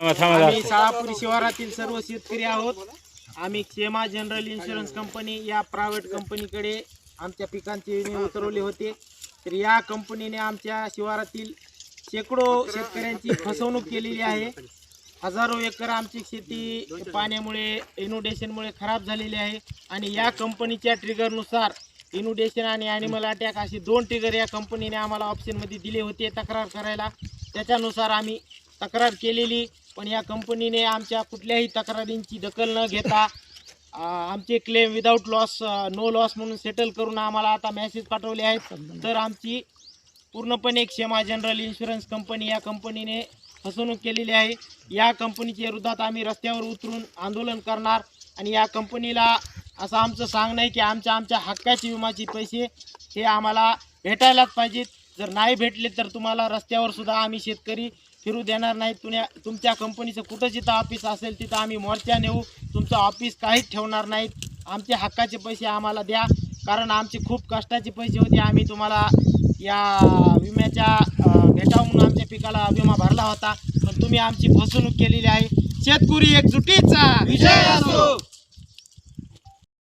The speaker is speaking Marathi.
आम्ही साळापुरी शिवारातील सर्व शेतकरी आहोत. आम्ही क्षेमा जनरल इन्शुरन्स कंपनी या प्रायव्हेट कंपनीकडे आमच्या पिकांचे विमे उतरवले होते. तर या कंपनीने आमच्या शिवारातील शेकडो शेतकऱ्यांची फसवणूक केलेली आहे. हजारो एकर आमची शेती पाण्यामुळे इनोडेशनमुळे खराब झालेली आहे. आणि या कंपनीच्या ट्रिगरनुसार इनोडेशन आणि ॲनिमल अटॅक असे दोन ट्रिगर या कंपनीने आम्हाला ऑप्शनमध्ये दिले होते तक्रार करायला. त्याच्यानुसार आम्ही तक्रार केलेली. पण या कंपनीने आमच्या कुठल्याही तक्रारींची दखल न घेता आमचे claim without loss no loss म्हणून सेटल करून आम्हाला आता मेसेज पाठवले आहेत. तर आमची पूर्णपणे क्षमा जनरल इन्शुरन्स कंपनी या कंपनीने फसवणूक केलेली आहे. या कंपनीच्या विरोधात आम्ही रस्त्यावर उतरून आंदोलन करणार आणि या कंपनीला असं आमचं सांगणं आहे की आमच्या आमच्या हक्काची विमाचे पैसे हे आम्हाला भेटायलाच पाहिजेत. जर नाही भेटले तर तुम्हाला रस्त्यावर सुद्धा आम्ही शेतकरी फिरू देणार नाही. तुण्या तुमच्या कंपनीचं कुठं जिथं ऑफिस असेल तिथं आम्ही मोर्चा नेऊ. तुमचं ऑफिस काहीच ठेवणार नाहीत. आमचे हक्काचे पैसे आम्हाला द्या. कारण आमचे खूप कष्टाचे पैसे होते. आम्ही तुम्हाला या विम्याच्या भेटावून आमच्या पिकाला विमा भरला होता. पण तुम्ही आमची फसवणूक केलेली आहे. शेतकरी एकजुटीचा! विजय!